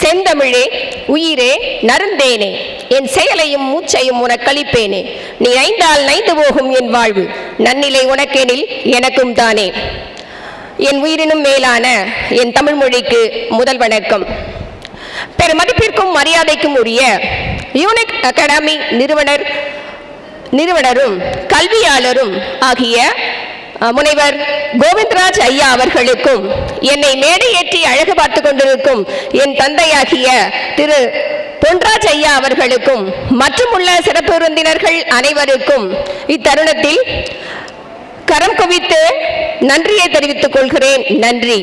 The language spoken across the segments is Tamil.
செந்தமிழே உயிரே நருந்தேனே. என் செயலையும் மூச்சையும் உனக்களிப்பேனே நீ ஐந்தால் நைந்து போகும் என் வாழ்வு. நன்னிலை உனக்கெனில் எனக்கும் தானே. என் உயிரினும் மேலான என் தமிழ் மொழிக்கு முதல் வணக்கம். பெருமதிப்பிற்கும் மரியாதைக்கும் உரிய யூனிக் அகாடமி நிறுவனர் நிறுவனரும் கல்வியாளரும் ஆகிய முனைவர் கோவிந்தராஜ் ஐயா அவர்களுக்கும் என்னை மேடையேற்றி அழகு பார்த்து கொண்டிருக்கும் என் தந்தையாகிய திரு பொன்ராஜ் ஐயா அவர்களுக்கும் மற்றும் உள்ள சிறப்பு விருந்தினர்கள் அனைவருக்கும் இத்தருணத்தில் கரம் குவித்து நன்றியை தெரிவித்துக் கொள்கிறேன். நன்றி.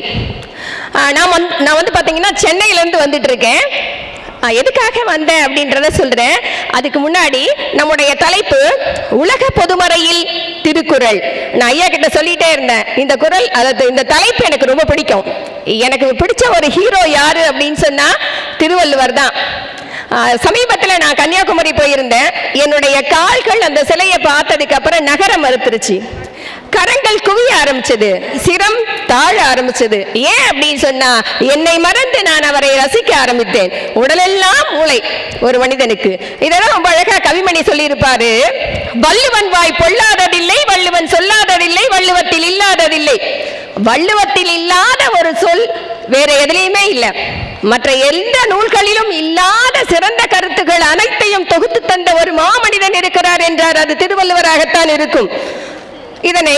நான் வந்து நான் வந்து பார்த்தீங்கன்னா சென்னையிலேருந்து வந்துட்டு இருக்கேன். எதுக்காக வந்தேன் அப்படின்றத சொல்றேன். அதுக்கு முன்னாடி நம்முடைய தலைப்பு உலக பொதுமறையில் திருக்குறள். நான் ஐயா கிட்ட சொல்லிட்டே இருந்தேன். இந்த குரல் அதாவது இந்த தலைப்பு எனக்கு ரொம்ப பிடிக்கும். எனக்கு பிடிச்ச ஒரு ஹீரோ யாரு அப்படின்னு சொன்னா திருவள்ளுவர் தான். சமீபத்தில் நான் கன்னியாகுமரி போயிருந்தேன். என்னுடைய கால்கள் அந்த சிலையை பார்த்ததுக்கு அப்புறம் நகரம் மறுத்துருச்சு. கரங்கள் குவிய ஆரம்பிச்சது. சிரம் தாழ ஆரம்பிச்சது. ஏன் அப்படின்னு சொன்னா என்னை மறந்து நான் அவரை ரசிக்க ஆரம்பித்தேன். உடலெல்லாம் மூளை ஒரு மனிதனுக்கு. இதெல்லாம் ரொம்ப அழகா கவிமணி சொல்லியிருப்பாரு. வள்ளுவன் வாய் பொல்லாததில்லை வள்ளுவன் சொல்லாததில்லை வள்ளுவத்தில் இல்லாததில்லை. வள்ளுவத்தில் இல்லாத ஒரு சொல் வேற எதுலையுமே இல்லை. மற்ற எந்த நூல்களிலும் இல்லாத சிறந்த கருத்துக்கள் அனைத்தையும் தொகுத்து தந்த ஒரு மாமனிதன் இருக்கிறார் என்றார். அது திருவள்ளுவராகத்தான் இருக்கும். இதனை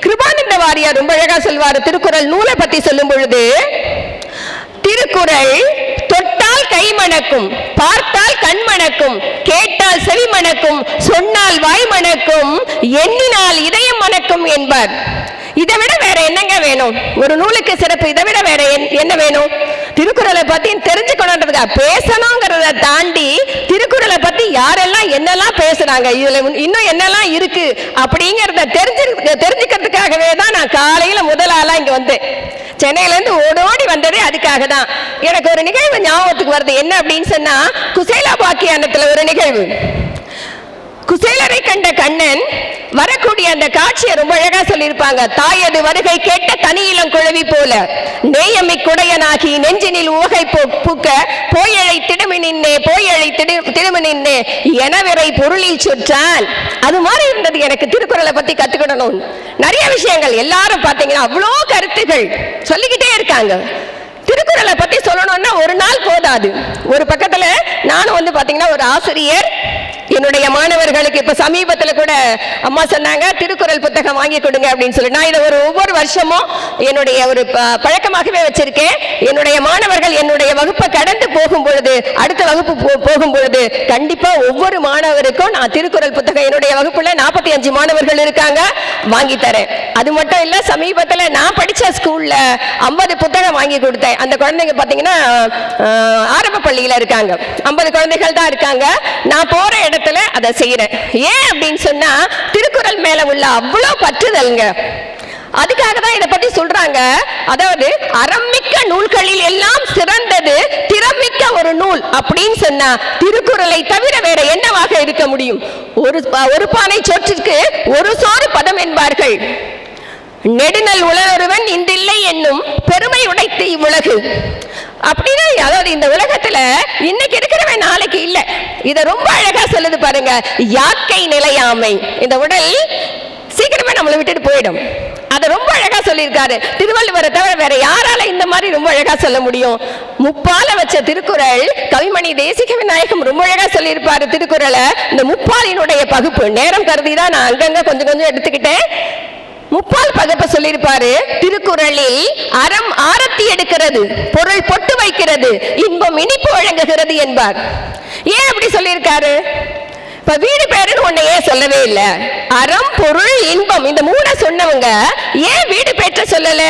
கிருபானந்த வாரியார் ரொம்ப அழகா சொல்வார் திருக்குறள் நூலை பத்தி சொல்லும் பொழுது திருக்குறள் தொட்டால் கை மணக்கும் பார்த்தால் கண் மணக்கும் கேட்டால் செவி மணக்கும் சொன்னால் வாய் மணக்கும் எண்ணினால் இதயம் மணக்கும் என்பார். இதை விட வேற என்னங்க வேணும்? ஒரு நூலுக்கு சிறப்பு இதை விட வேற என்- என்ன வேணும்? திருக்குறளை பத்தி தெரிஞ்சுக்கணுன்றதுக்கா பேசணுங்கிறத தாண்டி திருக்குறளை பத்தி யாரெல்லாம் என்னெல்லாம் பேசுறாங்க இதுல இன்னும் என்னெல்லாம் இருக்கு அப்படிங்கறத தெரிஞ்சு தெரிஞ்சுக்கிறதுக்காகவே தான் நான் காலையில முதல் ஆளா இங்க வந்தேன். சென்னையில இருந்து ஓடோடி வந்ததே அதுக்காக தான். எனக்கு ஒரு நிகழ்வு ஞாபகத்துக்கு வருது. என்ன அப்படின்னு சொன்னா குசேலா பாக்கியானத்துல ஒரு நிகழ்வு. குசேலரை கண்ட கண்ணன் வரக்கூடிய அந்த காட்சியை ரொம்ப அழகா சொல்லியிருப்பாங்க. தாயது வருகை கேட்ட தனியிலம் குழவி போல. நேயமி குடையனாகி நெஞ்சினில் ஊகை பூக்க போயழை திடுமி நின்னே போயழை திடுமி நின்னே எனவிரை பொருளில் சுற்றான் அது மாதிரி இருந்தது எனக்கு திருக்குறளை பத்தி கத்துக்கிடணும். நிறைய விஷயங்கள். எல்லாரும் பாத்தீங்கன்னா அவ்வளோ கருத்துகள் சொல்லிக்கிட்டே இருக்காங்க. திருக்குறளை பத்தி சொல்லணும்னா ஒரு நாள் போதாது. ஒரு பக்கத்துல நானும் வந்து பாத்தீங்கன்னா ஒரு ஆசிரியர் என்னுடைய மாணவர்களுக்கு இப்ப சமீபத்துல கூட அம்மா சொன்னாங்க திருக்குறள் புத்தகம் வாங்கி கொடுங்க அப்படின்னு சொல்லி. நான் இதை ஒரு ஒவ்வொரு வருஷமும் என்னுடைய ஒரு ப- பழக்கமாகவே வச்சிருக்கேன். என்னுடைய மாணவர்கள் என்னுடைய வகுப்பை கடந்து போகும் பொழுது அடுத்த வகுப்பு போ- போகும் பொழுது கண்டிப்பா ஒவ்வொரு மாணவருக்கும் நான் திருக்குறள் புத்தகம் என்னுடைய வகுப்புல நாற்பத்தி அஞ்சு மாணவர்கள் இருக்காங்க வாங்கி தரேன். அது மட்டும் இல்ல சமீபத்துல நான் படிச்ச ஸ்கூல்ல ஐம்பது புத்தகம் வாங்கி கொடுத்தேன். அந்த குழந்தைங்க பாத்தீங்கன்னா பள்ளியில இருக்காங்க. ஐம்பது குழந்தைகள் தான் இருக்காங்க. நான் போற இடத்துல அதை செய்யறேன் ஏன் அப்படின்னு சொன்னா திருக்குறள் மேல உள்ள அவ்வளோ பற்றுதல்ங்க. அதுக்காக தான் இதை பத்தி சொல்றாங்க. அதாவது அறமிக்க நூல்களில் எல்லாம் சிறந்தது திறமிக்க ஒரு நூல் அப்படின்னு சொன்னா திருக்குறளை தவிர வேற என்னவாக இருக்க முடியும்? ஒரு ஒரு பானை சோற்றிற்கு ஒரு சோறு பதம் என்பார்கள். நெடுநல் உலகொருவன் இந்தில்லை என்னும் பெருமை உடைத்து இவ்வுலகு. அப்படின்னா அதாவது இந்த உலகத்துல இன்னைக்கு இருக்கிறவன் நாளைக்கு இல்ல. இத ரொம்ப அழகா சொல்லுது பாருங்க யாக்கை நிலையாமை. இந்த உடல் சீக்கிரமே நம்மளை விட்டுட்டு போயிடும். அதை ரொம்ப அழகா சொல்லியிருக்காரு. திருவள்ளுவரை தவிர வேற யாரால இந்த மாதிரி ரொம்ப அழகா சொல்ல முடியும்? முப்பால வச்ச திருக்குறள் கவிமணி தேசிக விநாயகம் ரொம்ப அழகா சொல்லியிருப்பாரு திருக்குறளை. இந்த முப்பாலினுடைய பகுப்பு நேரம் கருதி தான் நான் அங்கங்க கொஞ்சம் கொஞ்சம் எடுத்துக்கிட்டேன். முப்பால் பகப்ப சொல்லியிருப்பாரு. திருக்குறளில் அறம் ஆரத்தி எடுக்கிறது பொருள் பொட்டு வைக்கிறது இன்பம் இனிப்பு வழங்குகிறது என்பார். ஏன் அப்படி சொல்லியிருக்காரு? இப்ப வீடு பேருன்னு ஒண்ணு ஏன் சொல்லவே இல்லை? அறம் பொருள் இன்பம் இந்த மூணை சொன்னவங்க ஏன் வீடு பெற்ற சொல்லல?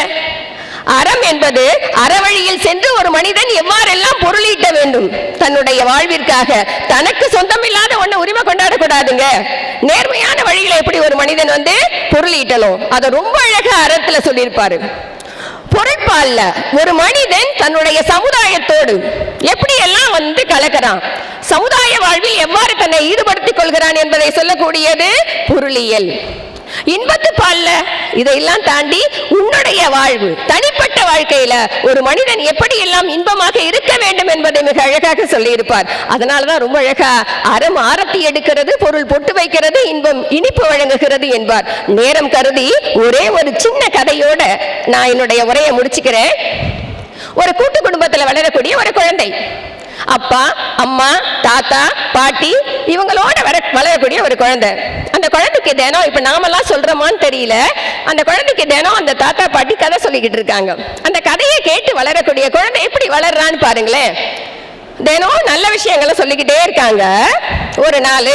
அறம் என்பது அறவழியில் சென்று ஒரு மனிதன் எவ்வாறெல்லாம் பொருளீட்ட வேண்டும்? தன்னுடைய வாழ்விற்காக தனக்கு சொந்தமில்லாத ஒண்ணு உரிமை கொண்டாடக்கூடாதுங்க. நேர்மையான வழியில எப்படி ஒரு மனிதன் வந்து பொருளீட்டணும் அதை ரொம்ப அழகா அறத்துல சொல்லியிருப்பாரு. பொருட்பால்ல ஒரு மனிதன் தன்னுடைய சமுதாயத்தோடு எப்படி எல்லாம் வந்து கலக்கிறான்? சமுதாய வாழ்வில் எவ்வாறு தன்னை ஈடுபடுத்திக் கொள்கிறான் என்பதை சொல்லக்கூடியது பொருளியல். இன்பத்து பால்ல இதையெல்லாம் தாண்டி உன்னுடைய வாழ்வு தனிப்பட்ட வாழ்க்கையில ஒரு மனிதன் எப்படி எல்லாம் இன்பமாக இருக்க வேண்டும் என்பதை மிக அழகாக சொல்லியிருப்பார். அதனாலதான் ரொம்ப அழகா அறம் ஆரத்தி எடுக்கிறது பொருள் பொட்டு வைக்கிறது இன்பம் இனிப்பு வழங்குகிறது என்பார். நேரம் கருதி ஒரே ஒரு சின்ன கதையோட நான் என்னுடைய உரையை முடிச்சுக்கிறேன். ஒரு கூட்டு குடும்பத்துல வளரக்கூடிய ஒரு குழந்தை. அப்பா அம்மா தாத்தா பாட்டி இவங்களோட வர வளரக்கூடிய ஒரு குழந்தை. அந்த குழந்தைக்கு தினம் இப்போ நாமெல்லாம் சொல்கிறோமான்னு தெரியல. அந்த குழந்தைக்கு தினம் அந்த தாத்தா பாட்டி கதை சொல்லிக்கிட்டு இருக்காங்க. அந்த கதையை கேட்டு வளரக்கூடிய குழந்தை எப்படி வளர்றான்னு பாருங்களேன். தினம் நல்ல விஷயங்களை சொல்லிக்கிட்டே இருக்காங்க. ஒரு நாள்.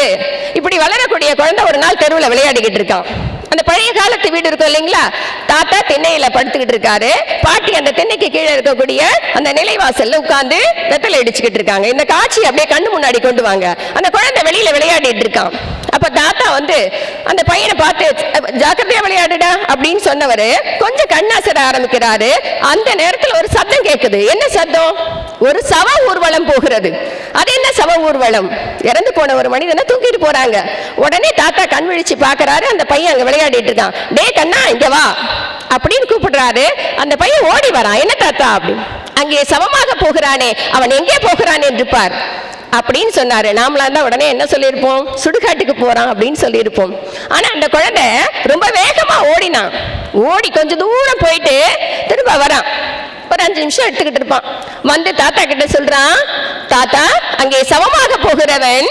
இப்படி வளரக்கூடிய குழந்தை ஒரு நாள் தெருவில் விளையாடிக்கிட்டு இருக்கான். அந்த பழைய காலத்து வீடு இருக்கும் இல்லைங்களா? தாத்தா திண்ணையில படுத்துக்கிட்டு இருக்காரு. பாட்டி அந்த திண்ணைக்கு கீழே இருக்கக்கூடிய அந்த நிலைவாசல்ல உட்கார்ந்து வெத்தலை அடிச்சுக்கிட்டு இருக்காங்க. இந்த காட்சி அப்படியே கண்ணு முன்னாடி கொண்டு வாங்க. அந்த குழந்தை வெளியில விளையாடிட்டு இருக்கான். அப்ப தாத்தா வந்து அந்த பையனை பார்த்து ஜாக்கிரதையா விளையாடுடா அப்படின்னு சொன்னவரு கொஞ்சம் கண்ணாசர ஆரம்பிக்கிறாரு. அந்த நேரத்துல ஒரு சத்தம் கேட்குது என்ன சத்தம்? ஒரு சவ ஊர்வலம் போகிறது. சவ ஊர்வலம். இறந்து போன ஒரு மனிதனை தூக்கிட்டு போறாங்க. உடனே தாத்தா கண் விழிச்சு பாக்குறாரு அந்த பையன் அங்க விளையாடிட்டு இருக்கான். டே கண்ணா இங்க வா. அப்படின்னு கூப்பிடுறாரு. அந்த பையன் ஓடி வரான் என்ன தாத்தா? அப்படின்னு. அங்கே சமமாக போகிறானே. அவன் எங்கே போகிறான்? என்று பார். அப்படின்னு சொன்னாரு. நாமளா இருந்தா உடனே என்ன சொல்லியிருப்போம்? சுடுகாட்டுக்கு போறான் அப்படின்னு சொல்லியிருப்போம். ஆனா அந்த குழந்தை ரொம்ப வேகமா ஓடினான் ஓடி கொஞ்சம் தூரம் போயிட்டு திரும்ப வரான். ஒரு அஞ்சு நிமிஷம் எடுத்துக்கிட்டு இருப்பான். வந்து தாத்தா கிட்ட சொல்றான் தாத்தா அங்கே சமமாக போகிறவன்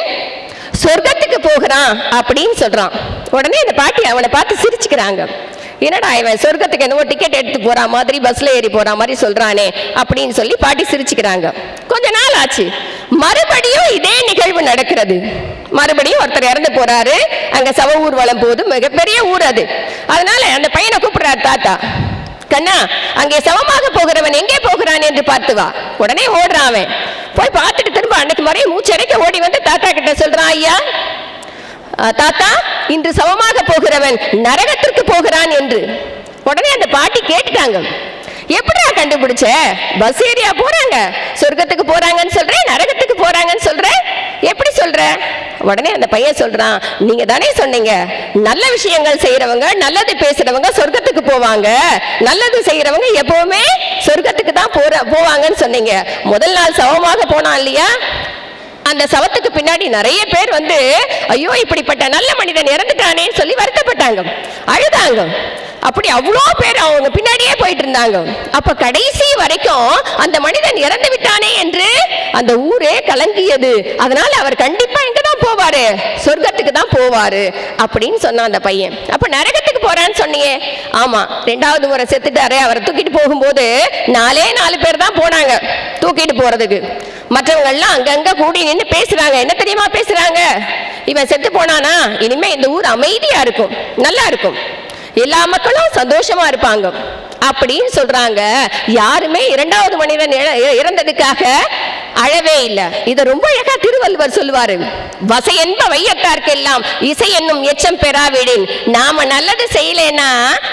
சொர்க்கத்துக்கு போகிறான் அப்படின்னு சொல்றான். உடனே இந்த பாட்டி அவனை பார்த்து சிரிச்சுக்கிறாங்க. என்னடா இவன் சொர்க்கத்துக்கு என்னவோ டிக்கெட் எடுத்து போற மாதிரி பஸ்ல ஏறி போற மாதிரி சொல்றானே அப்படின்னு சொல்லி பாட்டி சிரிச்சுக்கிறாங்க. கொஞ்ச நாள் ஆச்சு. மறுபடியும் இதே நிகழ்வு நடக்கிறது. மறுபடியும் ஒருத்தர் இறந்து போறாரு. அங்க சவ ஊர்வலம் போது மிகப்பெரிய ஊர் அது. அதனால அந்த பையனை கூப்பிடுறாரு தாத்தா. கண்ணா அங்கே சமமாக போகிறவன் எங்கே போகிறான் என்று பார்த்து வா. உடனே ஓடுறான் அவன். போய் பார்த்துட்டு திரும்ப அன்னைக்கு முறையை மூச்சடைக்க ஓடி வந்து தாத்தா கிட்ட சொல்றான் ஐயா தாத்தா இன்று சமமாக போகிறவன் நரகத்திற்கு போகிறான் என்று. உடனே அந்த பாட்டி கேட்டுட்டாங்க. எப்படிடா கண்டுபிடிச்ச? பஸ் ஏரியா போறாங்க? சொர்க்கத்துக்கு போறாங்கன்னு சொல்றேன் நரகத்துக்கு போறாங்கன்னு சொல்றேன் எப்படி சொல்ற? உடனே அந்த பையன் சொல்றான் நீங்க தானே சொன்னீங்க நல்ல விஷயங்கள் செய்யறவங்க நல்லது பேசுறவங்க சொர்க்கத்துக்கு போவாங்க. நல்லது செய்யறவங்க எப்பவுமே சொர்க்கத்துக்கு தான் போற போவாங்கன்னு சொன்னீங்க. முதல் நாள் சவமாக போனான் இல்லையா? அந்த சவத்துக்கு பின்னாடி நிறைய பேர் வந்து ஐயோ இப்படிப்பட்ட நல்ல மனிதன் இறந்துட்டானேன்னு சொல்லி வருத்தப்பட்டாங்க. அழுதாங்க. அப்படி அவ்வளோ பேர் அவங்க பின்னாடியே போயிட்டு இருந்தாங்க அப்ப கடைசி வரைக்கும் அந்த மனிதன் இறந்து விட்டானே என்று அந்த ஊரே கலங்கியது. அதனால அவர் கண்டிப்பா எங்க தான் போவாரு. சொர்க்கத்துக்கு தான் போவாரு அப்படின்னு சொன்னான் அந்த பையன். அப்ப நரகத்துக்கு போறான்னு சொன்னியே. ஆமா ரெண்டாவது முறை செத்துட்டாரு. அவரை தூக்கிட்டு போகும்போது நாலே நாலு பேர் தான் போனாங்க தூக்கிட்டு போறதுக்கு. மற்றவங்கள்லாம் அங்கங்கே அங்கங்க கூடி நின்று பேசுறாங்க. என்ன தெரியுமா பேசுறாங்க? இவன் செத்து போனானா? இனிமே இந்த ஊர் அமைதியா இருக்கும். நல்லா இருக்கும். எல்லா மக்களும் சந்தோஷமா இருப்பாங்க. அப்படின்னு சொல்றாங்க. யாருமே இரண்டாவது மனிதன் இறந்ததுக்காக அழவே இல்லை. இதை ரொம்ப அழகா திருவள்ளுவர் சொல்லுவாரு. வசை என்ப வையத்தார்க்கெல்லாம் இசை என்னும் எச்சம் பெறாவிடின். நாம நல்லது செய்யலைன்னா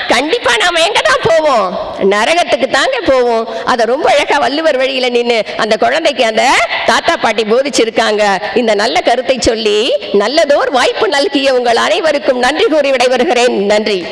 கண்டிப்பா நாம எங்க தான் போவோம்? நரகத்துக்கு தாங்க போவோம். அதை ரொம்ப அழகா வள்ளுவர் வழியில நின்னு அந்த குழந்தைக்கு அந்த தாத்தா பாட்டி போதிச்சிருக்காங்க. இந்த நல்ல கருத்தை சொல்லி நல்லதோர் வாய்ப்பு நல்கிய உங்கள் அனைவருக்கும் நன்றி கூறி விடைபெறுகிறேன். நன்றி.